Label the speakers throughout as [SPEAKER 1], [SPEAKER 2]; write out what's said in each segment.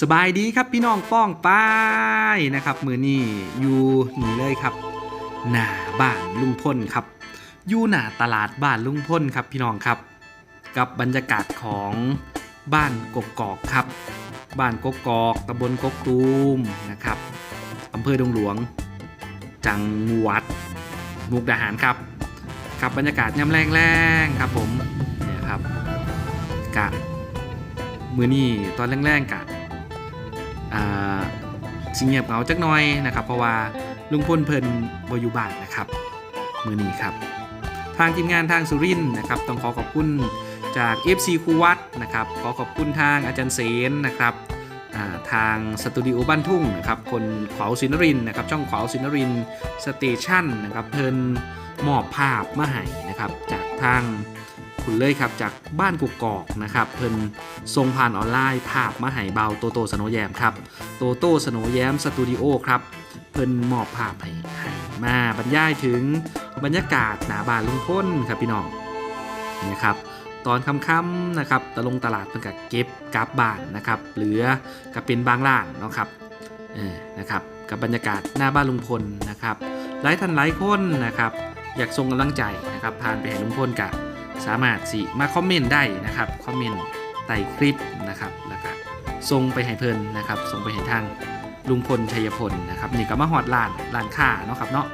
[SPEAKER 1] สบายดีครับพี่น้องป้องป้ายนะครับ มือนี่อยู่นี่เลยครับ หน้าบ้านลุงพ่นครับอยู่หน้าตลาดบ้านลุงพ่นครับพี่น้องครับ กับบรรยากาศของบ้านกกอกครับ บ้านกกอกตำบลกกตูมนะครับอำเภอดงหลวง จังหวัดมุกดาหารครับกับบรรยากาศย่ำแรงๆครับผมเนี่ยครับกะมือนี่ตอนแรงๆกะ อ่าสิเงียบเหงาจักหน่อยนะครับ เพราะว่าลุงพลเพลินบอยู่บ้านนะครับมือนี้ครับ ทางทีมงานทางสุรินทร์นะครับ ต้องขอขอบคุณจาก FC ครูวัดนะครับ ขอขอบคุณทางอาจารย์เสนนะครับทางสตูดิโอบ้านทุ่งนะครับ คนขวาวศินรินนะครับ ช่องขวาวศินรินสเตชันนะครับ เพลินมอบภาพมาให้นะครับ จากทาง คุณเลยครับจากบ้านกุกกอกนะครับเพิ่นส่งผ่านออนไลน์ภาพมาให้เบาโตโตสโนแยมครับโตโตสโนแยมสตูดิโอครับเพิ่นมอบภาพให้มาบรรยายถึงบรรยากาศหนาบานลุงพ้นครับพี่น้องนี่ครับตอนค่ำๆนะครับตะลงตลาดเพิ่นก็เก็บกลับบ้านนะครับเหลือก็เป็นบางร้านเนาะครับเออนะครับกับบรรยากาศหน้าบ้านลุงพลนะครับหลายท่านหลายคนนะครับอยากส่งกำลังใจนะครับผ่านไปให้ลุงพลกะ สามารถสิมาคอมเมนต์ได้นะครับคอมเมนต์ใต้คลิปนะครับแล้วก็ส่งไปให้เพิ่นนะครับส่งไปให้ทางลุงพลชัยพลนะครับนี่ก็มาฮอดร้านร้านค้าเนาะครับเนาะ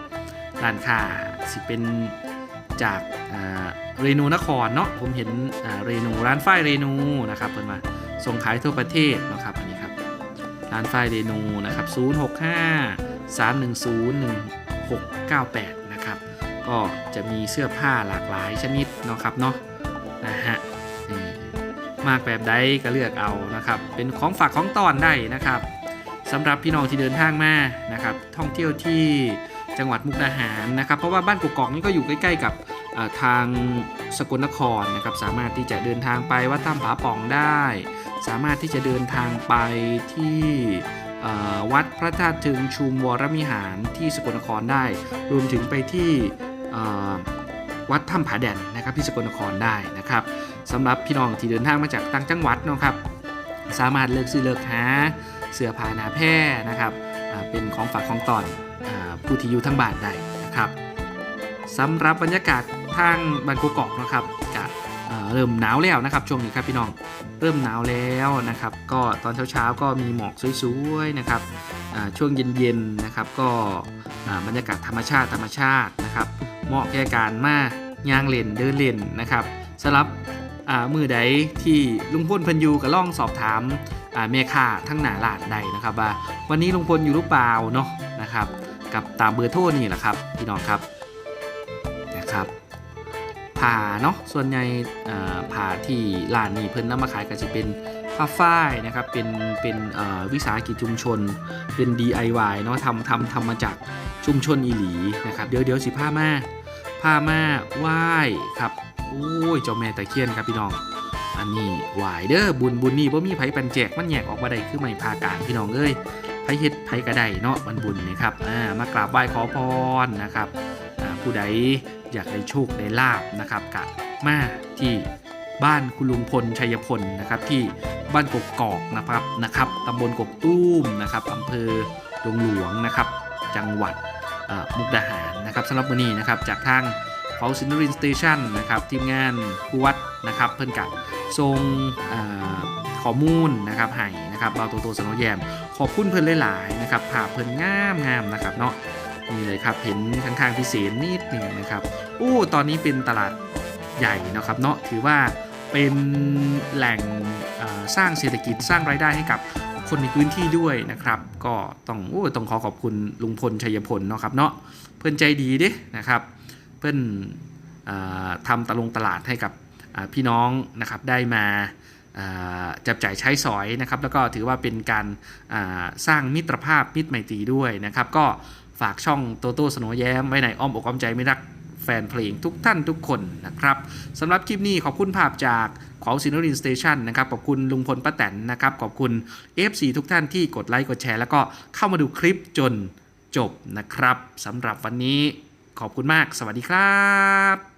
[SPEAKER 1] ร้านค้าสิเป็นจากอ่าเรนูนครเนาะผมเห็นอ่าเรนูร้านฝ้ายเรนูนะครับเพิ่นมาส่งขายทั่วประเทศนะครับอันนี้ครับร้านฝ้ายเรนูนะครับ065 310 1698 นะครับก็ จะมีเสื้อผ้าหลากหลายชนิดเนาะครับเนาะนะฮะมากแบบใดก็เลือกเอานะครับ เป็นของฝากของตอนได้นะครับสำหรับพี่น้องที่เดินทางมานะครับ ท่องเที่ยวที่จังหวัดมุกดาหารนะครับ เพราะว่าบ้านกกอกนี่ก็อยู่ใกล้ ๆ กับทางสกลนครนะครับ สามารถที่จะเดินทางไปวัดถ้ำผาป่องได้ สามารถที่จะเดินทางไปที่วัดพระธาตุถึงชุมวรมิหารที่สกลนครได้ รวมถึงไปที่ วัดถ้ำผาแดนนะครับที่สกลนครได้นะครับสำหรับพี่น้องที่เดินทางมาจากต่างจังหวัดนะครับ สามารถเลือกซื้อเลือกหาเสื้อผ้านาแพร่นะครับเป็นของฝากของตอนอผู้ที่อยู่ทั้งบ้านได้นะครับสำหรับบรรยากาศทางบันกกอกนะครับจะ เริ่มหนาวแล้วนะครับช่วงนี้ครับพี่น้องเริ่มหนาวแล้วนะครับ ก็ตอนเช้าๆ ก็มีหมอกสวยๆนะครับช่วงเย็นๆนะครับ ก็บรรยากาศธรรมชาติธรรมชาตินะครับเหมาะแก่การมาย่างเล่นเดินเล่นนะครับสำหรับมือใดที่ลุงพลพันยูก็ล่องสอบถามเมค่าทั้งหนาลาดใดนะครับว่าวันนี้ลุงพลอยู่หรือเปล่าเนาะนะครับกับตามเบอร์โทรนี่แหละครับพี่น้องครับนะครับ ผ่าเนาะส่วนใหญ่ผ่าที่ร้านนี้เพิ่นนำมาขายก็จะเป็นผ้าฝ้ายนะครับเป็นเป็นวิสาหกิจชุมชนเป็น DIY เนาะทำทำทำมาจากชุมชนอีหลีนะครับเดี๋ยวเดี๋ยวสิผ้ามาผ้ามาไหว้ครับโอ้ยเจ้าแม่ตะเคียนครับพี่น้อง อันนี้ไหวเด้อบุญบุญนี่บ่มีไผปันแจกมันแยกออกมาได้คือไม่พากลางพี่น้องเอ้ยไผเฮ็ดไผกระไดเนาะวันบุญนี่ครับอ่ามากราบไหว้ขอพรนะครับ ผู้ใดอยากได้โชคได้ลาบนะครับกะมาที่บ้านคุณลุงพลชัยพลนะครับที่บ้านกกกอกนะครับนะครับตำบลกกตุ้มนะครับอำเภอดงหลวงนะครับ จังหวัดมุกดาหารนะครับสำหรับมื้อนี้นะครับจากทางเ o าซิน r รินสเตชันนะครับทีมงานครูวัดนะครับเพิ่อนกับทรงข้อมูลนะครับให้นะครับเราโตโตสนว์แยม ขอบคุณเพิ่อนหลายๆนะครับภาพเพิ่อนงามงามนะครับเนาะ นี่เลยครับเห็นข้างๆพิเศษนิดหนึ่งนะครับโอ้ตอนนี้เป็นตลาดใหญ่นะครับเนาะถือว่าเป็นแหล่งสร้างเศรษฐกิจสร้างรายได้ให้กับคนในพื้นที่ด้วยนะครับ ก็ต้องโอ้ต้องขอขอบคุณลุงพลชัยพลเนาะครับเนาะเพิ่อนใจดีเด้นะครับ เพื่อนอาทำตะลงตลาดให้กับพี่น้องนะครับได้มาจับจ่ายใช้สอยนะครับ แล้วก็ถือว่าเป็นการาสร้างมิตรภาพมิตรไมตรีด้วยนะครับ ก็ ฝากช่องโตโต้สโนว์แย้มไว้ในอ้อมอกอ้อมใจไม่รักแฟนเพลงทุกท่านทุกคนนะครับสำหรับคลิปนี้ขอบคุณภาพจากขอซินรินสเตชันนะครับ ขอบคุณลุงพลป้าแตนนะครับ ขอบคุณ FC ทุกท่านที่กดไลค์กดแชร์ แล้วก็เข้ามาดูคลิปจนจบนะครับสำหรับวันนี้ขอบคุณมาก สวัสดีครับ